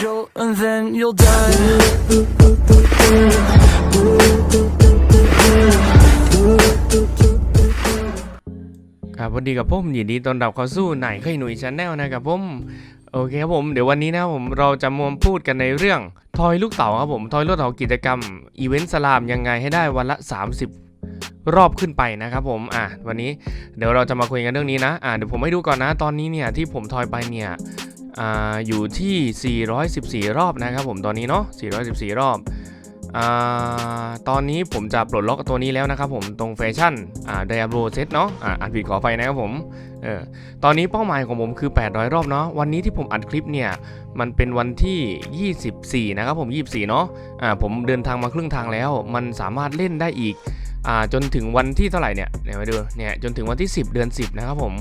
jolt and then you'll die. ครับสวัสดีกับผมยินดีต้อนรับเข้าสู่ไหนเคยหนุ่ยชาแนลนะครับผมโอเคครับผมเดี๋ยววันนี้นะผมเราจะมาพูดกันในเรื่องทอยลูกเต๋าครับผมทอยลูกเต๋ากิจกรรมอีเวนต์สลามยังไงให้ได้วันละ 30 รอบขึ้นไปนะครับผมอะวันนี้เดี๋ยวเราจะมาคุยกันเรื่องนี้นะอะเดี๋ยวผมให้ดูก่อนนะตอนนี้เนี่ยที่ผมทอยไปเนี่ย ออยู่ที่ 414 รอบนะครับผมตอนนี้เนาะ 414 รอบอตอนนี้ผมจะปลดล็อกตัวนี้แล้วนะครับผมตรงแฟชั่นอ่า Diablo Set เนาะอ่านผิดขอไฟนะครับผมเออตอนนี้เป้าหมายของผมคือ 800 รอบเนาะวันนี้ที่ผมอัดคลิปเนี่ย มันเป็นวันที่ 24 นะครับผม 24 เนาะอ่าผมเดินทางมาครึ่งทางแล้ว มันสามารถเล่นได้อีกอ่าจนถึงวันที่เท่าไหร่เนี่ยเดี๋ยวมาดูเนี่ยจนถึงวันที่ 10 เดือน 10 นะครับผม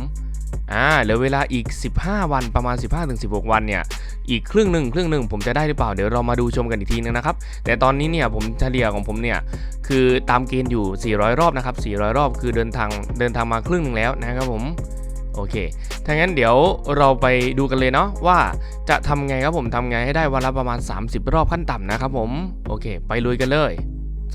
อ่าเหลือเวลาอีก 15 วันประมาณ 15-16 วันเนี่ยอีกครึ่งหนึ่งครึ่งหนึ่งผมจะได้หรือเปล่าเดี๋ยวเรามาดูชมกันอีกทีนึงนะครับ แต่ตอนนี้เนี่ยผมเฉลี่ยของผมเนี่ยคือตามเกณฑ์อยู่ 400 รอบนะครับ 400 รอบคือเดินทางเดินทางมาครึ่งหนึงแล้วนะครับผมโอเค ถ้างั้นเดี๋ยวเราไปดูกันเลยเนาะว่าจะทำไงครับผมทำไงให้ได้วันละประมาณ 30 รอบขั้นต่ำนะครับผม โอเค ไปลุยกันเลย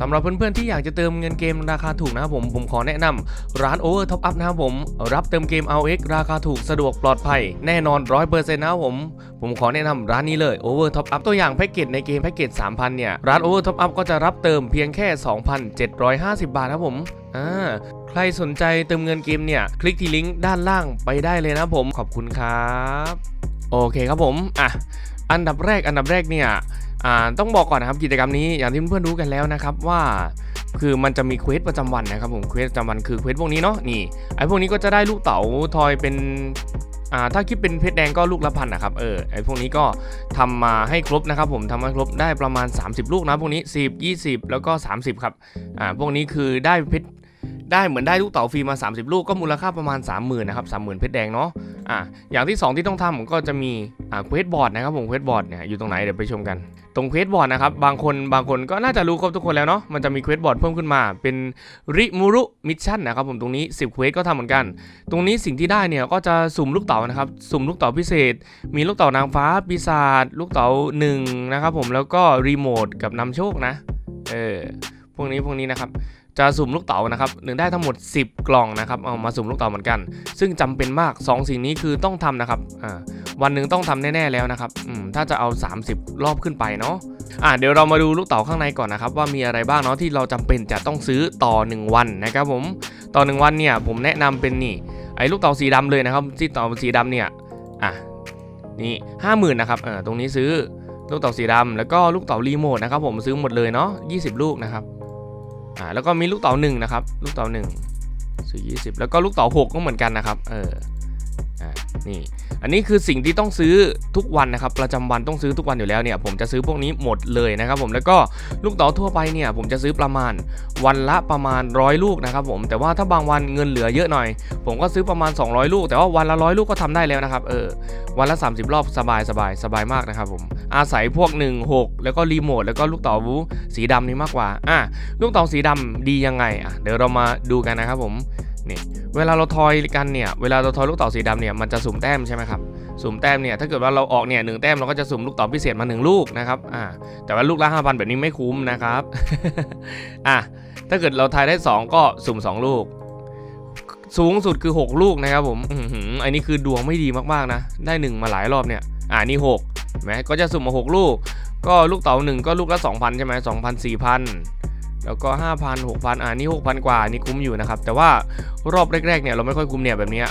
สำหรับเพื่อนๆที่อยากจะเติมเงินเกมราคาถูกนะครับผมผมขอแนะนำร้าน Over Top Up นะครับผมรับเติมเกม RX ราคาถูกสะดวกปลอดภัย แน่นอน 100%นะครับผม ผมขอแนะนำร้านนี้เลย Over Top Up ตัวอย่างแพ็กเกจในเกมแพ็กเกจ3,000 เนี่ย ร้าน Over Top Up ก็จะรับเติมเพียงแค่ 2,750 บาทครับผมอ่าใครสนใจเติมเงินเกมเนี่ย คลิกที่ลิงก์ด้านล่างไปได้เลยนะผมขอบคุณครับ โอเคครับผมอะอันดับแรกอันดับแรกเนี่ย อ่าต้องบอกก่อนนะครับกิจกรรมนี้อย่างที่เพื่อนๆรู้กันแล้วนะครับว่าคือมันจะมีเควสประจำวันนะครับผมเควสประจำวันคือเควสพวกนี้เนาะนี่ไอ้พวกนี้ก็จะได้ลูกเต๋าทอยเป็นอ่าถ้าคิดเป็นเพชรแดงก็ลูกละพันนะครับเออไอ้พวกนี้ก็ทำมาให้ครบนะครับผมทำมาครบได้ประมาณ 30 ลูกนะพวกนี้ 10 20 แล้วก็ 30 ครับอ่าพวกนี้คือได้เพชร ได้เหมือนได้ลูกเต๋าฟรีมา 30 ลูกก็มูลค่าประมาณ 30,000นะครับ30,000เพชรแดงเนาะอ่าอย่างที่ 2 ที่ต้องทำผมก็จะมีอ่าเควสบอร์ดนะครับผมเควสบอร์ดเนี่ยอยู่ตรงไหนเดี๋ยวไปชมกัน ตรงเควสบอร์ดนะครับบางคนบางคนก็น่าจะรู้ครบทุกคนแล้วเนาะมันจะมีเควสบอร์ดเพิ่มขึ้นมา เป็นริมูรุมิชชั่นนะครับผมตรงนี้ 10เควสก็ทำเหมือนกัน ตรงนี้สิ่งที่ได้เนี่ยก็จะสุ่มลูกเต๋านะครับสุ่มลูกเต๋าพิเศษ มีลูกเต๋านางฟ้าปีศาจลูกเต๋าหนึ่งนะครับผมแล้วก็รีโมทกับนำโชคนะเออ พวกนี้พวกนี้นะครับจะสุ่มลูกเต๋านะครับหนึ่งได้ทั้งหมด 10 กล่องนะครับเอามาสุ่มลูกเต๋าเหมือนกัน ซึ่งจำเป็นมาก 2 สิ่งนี้คือต้องทำนะครับวันหนึ่งต้องทำแน่ๆแล้วนะครับถ้าจะเอา 30 รอบขึ้นไปเนาะอะเดี๋ยวเรามาดูลูกเต๋าข้างในก่อนนะครับว่ามีอะไรบ้างเนาะที่เราจำเป็นจะต้องซื้อต่อ 1 วันนะครับผมต่อ 1 วันเนี่ยผมแนะนำเป็นนี่ไอ้ลูกเต๋าสีดำเลยนะครับที่เต๋าสีดำเนี่ยอะนี่ห้าหมื่นนะครับเออตรงนี้ซื้อลูกเต๋าสีดำแล้วก็ลูกเต๋ารีโมทนะครับผมซื้อหมดเลยเนาะ20 ลูกนะครับ อ่าแล้วก็มีลูกเต๋าหนึ่งนะครับ ลูกเต๋าหนึ่งซื้อ20แล้วก็ลูกเต๋าหกก็เหมือนกันนะครับ เอออ่านี่ อันนี้คือสิ่งที่ต้องซื้อทุกวันนะครับ ประจำวันต้องซื้อทุกวันอยู่แล้วเนี่ย ผมจะซื้อพวกนี้หมดเลยนะครับ ผมแล้วก็ลูกเต๋าทั่วไปเนี่ย ผมจะซื้อประมาณวันละประมาณร้อยลูกนะครับ ผมแต่ว่าถ้าบางวันเงินเหลือเยอะหน่อย ผมก็ซื้อประมาณ 200 ลูก แต่ว่าวันละร้อยลูกก็ทำได้แล้วนะครับเออวันละ 30 รอบสบายสบายสบายมากนะครับผม อาศัยพวก 1 6 แล้วก็รีโมทแล้วก็ลูกเต๋าสีดำนี่มากกว่าอะลูกเต๋าสีดำดียังไงอะเดี๋ยวเรามาดูกันนะครับผมนี่เวลาเราทอยกันเนี่ยเวลาเราทอยลูกเต๋าสีดำเนี่ยมันจะสุ่มแต้มใช่ไหมครับสุ่มแต้มเนี่ยถ้าเกิดว่าเราออกเนี่ยหนึ่งแต้มเราก็จะสุ่มลูกเต๋าพิเศษมาหนึ่งลูกนะครับอ่าแต่ว่าลูกละห้าพันแบบนี้ไม่คุ้มนะครับอะถ้าเกิดเราทายได้ 2 ก็สุ่ม 2 ลูก สูงสุดคือ 6 ลูกนะครับผมอืมอันนี้คือดวงไม่ดีมากๆนะ ได้ 1 มาหลายรอบเนี่ย อ่านี่6เห็น ไหมก็จะสุ่มมา6ลูก ก็ลูกเต๋าหนึ่งก็ลูกละ2,000ใช่ไหม2,000 4,000แล้วก็5,000 6,000อ่านี่6,000กว่านี่คุ้มอยู่นะครับ แต่ว่ารอบแรกๆเนี่ยเราไม่ค่อยคุ้มเนี่ยแบบนี้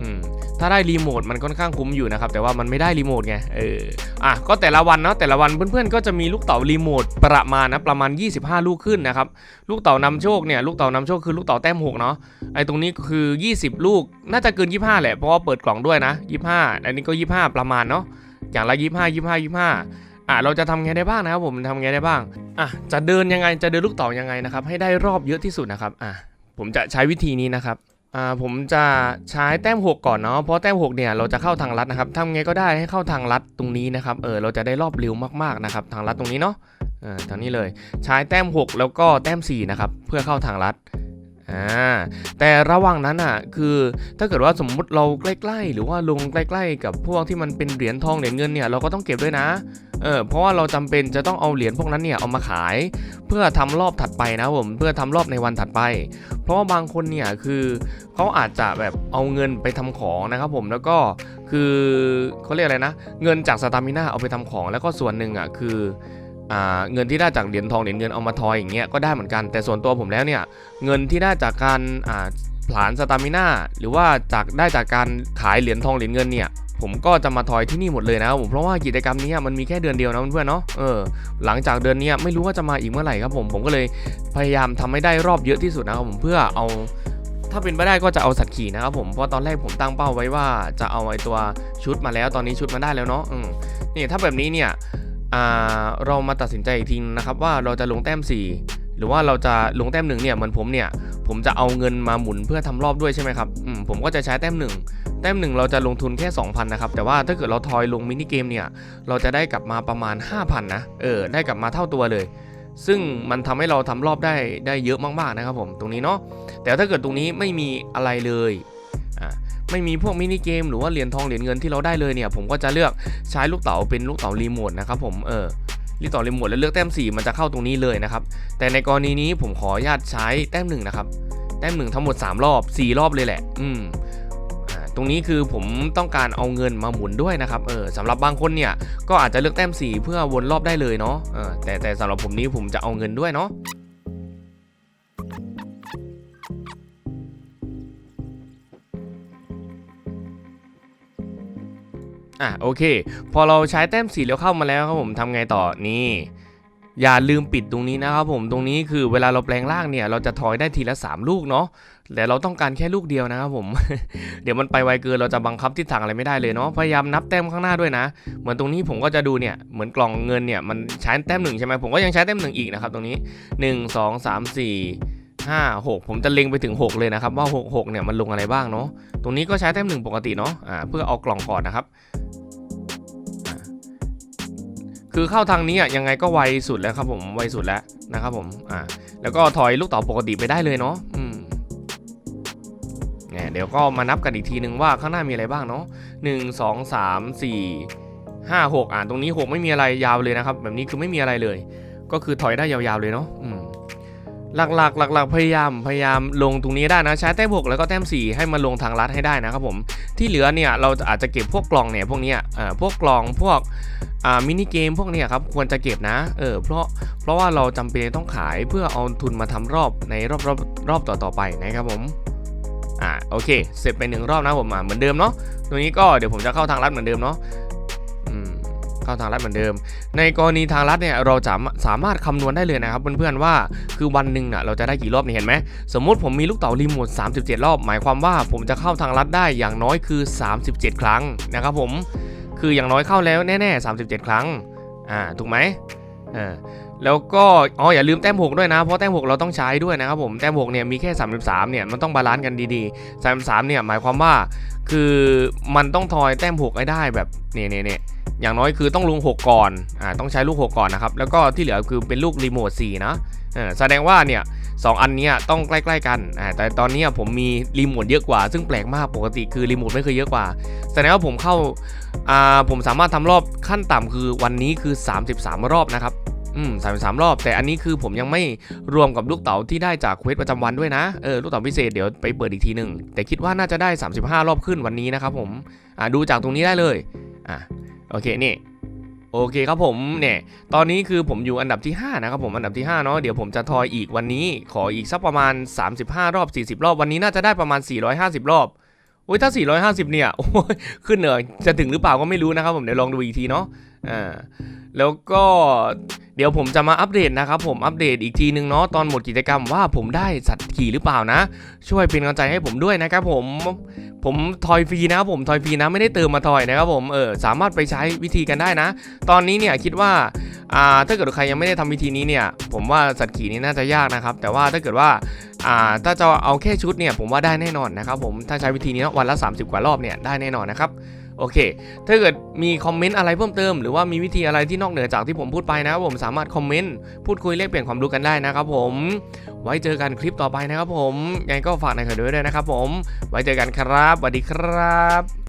อืมถ้าได้รีโมทมันค่อนข้างคุ้มอยู่นะครับ แต่ว่ามันไม่ได้รีโมทไงเอออะก็แต่ละวันเนาะแต่ละวันเพื่อนๆก็จะมีลูกเต๋ารีโมทประมาณนะประมาณ 25 ลูกขึ้นนะครับลูกเต๋านำโชคเนี่ยลูกเต๋านำโชคคือลูกเต๋าแต้ม6เนาะไอ้ตรงนี้คือ 20 ลูกน่าจะเกิน 25 แหละเพราะว่าเปิดกล่องด้วยนะ 25 อันนี้ก็ 25 ประมาณเนาะ อย่างละ25 25 25อะเราจะทำไงได้บ้างนะครับผมทำไงได้บ้างอะจะเดินยังไงจะเดินลูกเต๋ายังไงนะครับ ให้ได้รอบเยอะที่สุดนะครับอะผมจะใช้วิธีนี้นะครับอ่าผมจะใช้แต้ม 6 ก่อนเนาะเพราะแต้ม 6 เนี่ยเราจะเข้าทางลัดนะครับทำไงก็ได้ให้เข้าทางลัดตรงนี้นะครับเออเราจะได้รอบเร็วมากๆนะครับทางลัดตรงนี้เนาะเออทางนี้เลยใช้แต้ม 6 แล้วก็แต้ม4นะครับเพื่อเข้าทางลัด อ่าแต่ระหว่างนั้นอะคือถ้าเกิดว่าสมมุติเราใกล้ๆ หรือว่าลงใกล้ ๆ กับพวกที่มันเป็นเหรียญทองเหรียญเงินเนี่ยเราก็ต้องเก็บด้วยนะเออเพราะว่าเราจำเป็นจะต้องเอาเหรียญพวกนั้นเนี่ยเอามาขาย เพื่อทำรอบถัดไปนะผมเพื่อทำรอบในวันถัดไป เพราะว่าบางคนเนี่ยคือเขาอาจจะแบบเอาเงินไปทำของนะครับผมแล้วก็คือเขาเรียกอะไรนะ เงินจากสตามิน่าเอาไปทำของแล้วก็ส่วนหนึ่งอะคือ เงินที่ได้จากเหรียญทองเหรียญเงินเอามาทอยอย่างเงี้ยก็ได้เหมือนกันแต่ส่วนตัวผมแล้วเนี่ยเงินที่ได้จากการอ่าผลานสตามิน่าหรือว่าจากได้จากการขายเหรียญทองเหรียญเงินเนี่ยผมก็จะมาทอยที่นี่หมดเลยนะครับผมเพราะว่ากิจกรรมนี้มันมีแค่เดือนเดียวนะเพื่อนเนาะเออหลังจากเดือนนี้ไม่รู้ว่าจะมาอีกเมื่อไหร่ครับผมผมก็เลยพยายามทำให้ได้รอบเยอะที่สุดนะครับผมเพื่อเอาถ้าเป็นไปได้ก็จะเอาสัตว์ขี่นะครับผมเพราะตอนแรกผมตั้งเป้าไว้ว่าจะเอาไอ้ตัวชุดมาแล้วตอนนี้ชุดมาได้แล้วเนาะอืมนี่ถ้าแบบนี้เนี่ย เรามาตัดสินใจอีกทีนะครับว่าเราจะลงแต้ม 4 หรือว่าเราจะลงแต้มหนึ่งเนี่ยเหมือนผมเนี่ยผมจะเอาเงินมาหมุนเพื่อทำรอบด้วยใช่ไหมครับอืมผมก็จะใช้แต้มหนึ่งแต้มหนึ่งเราจะลงทุนแค่ 2,000 นะครับ แต่ว่าถ้าเกิดเราทอยลงมินิเกมเนี่ยเราจะได้กลับมาประมาณ 5,000 นะเออได้กลับมาเท่าตัวเลย ซึ่งมันทำให้เราทำรอบได้ได้เยอะมากๆนะครับผมตรงนี้เนาะแต่ถ้าเกิดตรงนี้ไม่มีอะไรเลย ไม่มีพวกมินิเกมหรือว่าเหรียญทองเหรียญเงินที่เราได้เลยเนี่ยผมก็จะเลือกใช้ลูกเต๋าเป็นลูกเต๋ารีโมทนะครับผมเออลูกเต๋ารีโมทแล้วเลือกแต้ม 4 มันจะเข้าตรงนี้เลยนะครับ แต่ในกรณีนี้ผมขออนุญาตใช้แต้มหนึ่งนะครับ แต้มหนึ่งทั้งหมด 3 รอบ 4 รอบเลยแหละ อืมอตรงนี้คือผมต้องการเอาเงินมาหมุนด้วยนะครับ เออสำหรับบางคนเนี่ย ก็อาจจะเลือกแต้ม 4 เพื่อวนรอบได้เลยเนาะ เออแต่แต่สำหรับผมนี้ผมจะเอาเงินด้วยเนาะ อะโอเค พอเราใช้แต้มสีแล้วเข้ามาแล้วครับผมทำไงต่อนี่อย่าลืมปิดตรงนี้นะครับผมตรงนี้คือเวลาเราแปลงร่างเนี่ยเราจะทอยได้ทีละ 3 ลูกเนาะแต่เราต้องการแค่ลูกเดียวนะครับผม เดี๋ยวมันไปไวเกินเราจะบังคับทิศทางอะไรไม่ได้เลยเนาะพยายามนับแต้มข้างหน้าด้วยนะ เหมือนตรงนี้ผมก็จะดูเนี่ยเหมือนกล่องเงินเนี่ยมันใช้แต้มหนึ่งใช่ไหมผมก็ยังใช้แต้มหนึ่งอีกนะครับตรงนี้ 1 2 3 4 5 6 ผมจะเล็งไปถึง 6 เลยนะครับว่า 6 6เนี่ยมันลงอะไรบ้างเนาะตรงนี้ก็ใช้แต้มหนึ่งปกติเนาะอ่าเพื่อเอากล่องก่อนนะครับ คือเข้าทางนี้อะยังไงก็ไวสุดแล้วครับผมไวสุดแล้วนะครับผมอ่าแล้วก็ถอยลูกเต๋าปกติไปได้เลยเนาะอืมเนี่ยเดี๋ยวก็มานับกันอีกทีนึงว่าข้างหน้ามีอะไรบ้างเนาะหนึ่งสองสามสี่ห้าหกอ่าตรงนี้หกไม่มีอะไรยาวเลยนะครับ แบบนี้คือไม่มีอะไรเลย ก็คือถอยได้ยาวๆเลยเนาะอืม หลักๆหลักๆพยายามพยายามลงตรงนี้ได้นะ ใช้แต้มหกแล้วก็แต้มสี่ให้มันลงทางลัดให้ได้นะครับผมที่เหลือเนี่ยเราอาจจะเก็บพวกกล่องเนี่ยพวกเนี้ยอ่าพวกกล่องพวกอ่ามินิเกมพวกเนี้ยครับควรจะเก็บนะเออเพราะเพราะว่าเราจำเป็นต้องขายเพื่อเอาทุนมาทำรอบในรอบรอบรอบต่อต่อๆไปนะครับผมอ่าโอเค เสร็จไปหนึ่งรอบนะผมอ่าเหมือนเดิมเนาะตรงนี้ก็เดี๋ยวผมจะเข้าทางลัดเหมือนเดิมเนาะ เข้าทางลัดเหมือนเดิม ในกรณีทางลัดเนี่ยเราจะสามารถคำนวณได้เลยนะครับเพื่อนๆว่าคือวันหนึ่งน่ะเราจะได้กี่รอบนี่เห็นไหมสมมติผมมีลูกเต๋ารีโมท37 รอบ หมายความว่าผมจะเข้าทางลัดได้อย่างน้อยคือ 37 ครั้งนะครับผมคืออย่างน้อยเข้าแล้วแน่ๆ37 ครั้งอ่าถูกไหมอ่าแล้วก็อ๋ออย่าลืมแต้ม6ด้วยนะ เพราะแต้ม6เราต้องใช้ด้วยนะครับผมแต้ม6เนี่ยมีแค่ 33เนี่ยมันต้องบาลานซ์กันดีๆ 33เนี่ยหมายความว่าคือมันต้องทอยแต้ม6ให้ได้แบบเนี่ยเนี่ยเนี่ย อย่างน้อยคือต้องลง6ก่อนอ่าต้องใช้ลูก 6 ก่อนนะครับ แล้วก็ที่เหลือคือเป็นลูกรีโมท4นะแสดงว่าเนี่ยสองอันนี้ต้องใกล้ๆกัน แต่ตอนนี้ผมมีรีโมทเยอะกว่า ซึ่งแปลกมากปกติคือรีโมทไม่เคยเยอะกว่า แสดงว่าผมเข้าาผมสามารถทำรอบขั้นต่ำคือวันนี้คือ 33 รอบนะครับ อืม33รอบ แต่อันนี้คือผมยังไม่รวมกับลูกเต๋าที่ได้จากเควสประจำวันด้วยนะ เออ ลูกเต๋าพิเศษเดี๋ยวไปเปิดอีกทีหนึ่ง แต่คิดว่าน่าจะได้ 35 รอบขึ้นวันนี้นะครับผม อ่า ดูจากตรงนี้ได้เลย อ่า อเคนี่โอเคครับผมเนี่ยตอนนี้คือผมอยู่อันดับที่ 5 นะครับผมอันดับที่5เนาะเดี๋ยวผมจะทอยอีกวันนี้ขออีกสักประมาณ 35 รอบ 40 รอบวันนี้น่าจะได้ประมาณ 450 รอบโอ้ยถ้า 450 เนี่ยโอ้ยขึ้นเหนอจะถึงหรือเปล่าก็ไม่รู้นะครับผมเดี๋ยวลองดูอีกทีเนาะ อ่าแล้วก็เดี๋ยวผมจะมาอัปเดตนะครับผมอัปเดตอีกทีนึงเนาะตอนหมดกิจกรรมว่าผมได้สัตว์ขี่หรือเปล่านะ ช่วยเป็นกำลังใจให้ผมด้วยนะครับผมผมทอยฟรีนะครับผมทอยฟรีนะไม่ได้เติมมาทอยนะครับผมเออสามารถไปใช้วิธีกันได้นะ ตอนนี้เนี่ยคิดว่าอ่าถ้าเกิดใครยังไม่ได้ทำวิธีนี้เนี่ย ผมว่าสัตว์ขี่นี้น่าจะยากนะครับ แต่ว่าถ้าเกิดว่าอ่าถ้าจะเอาแค่ชุดเนี่ยผมว่าได้แน่นอนนะครับผมถ้าใช้วิธีนี้วันละ 30 กว่ารอบเนี่ยได้แน่นอนนะครับ โอเค ถ้าเกิดมีคอมเมนต์อะไรเพิ่มเติม หรือว่ามีวิธีอะไรที่นอกเหนือจากที่ผมพูดไปนะครับผมสามารถคอมเมนต์พูดคุยแลกเปลี่ยนความรู้กันได้นะครับผม ไว้เจอกันคลิปต่อไปนะครับผมยังไงก็ฝากในอยด้วยนะครับผม ไว้เจอกันครับสวัสดีครับ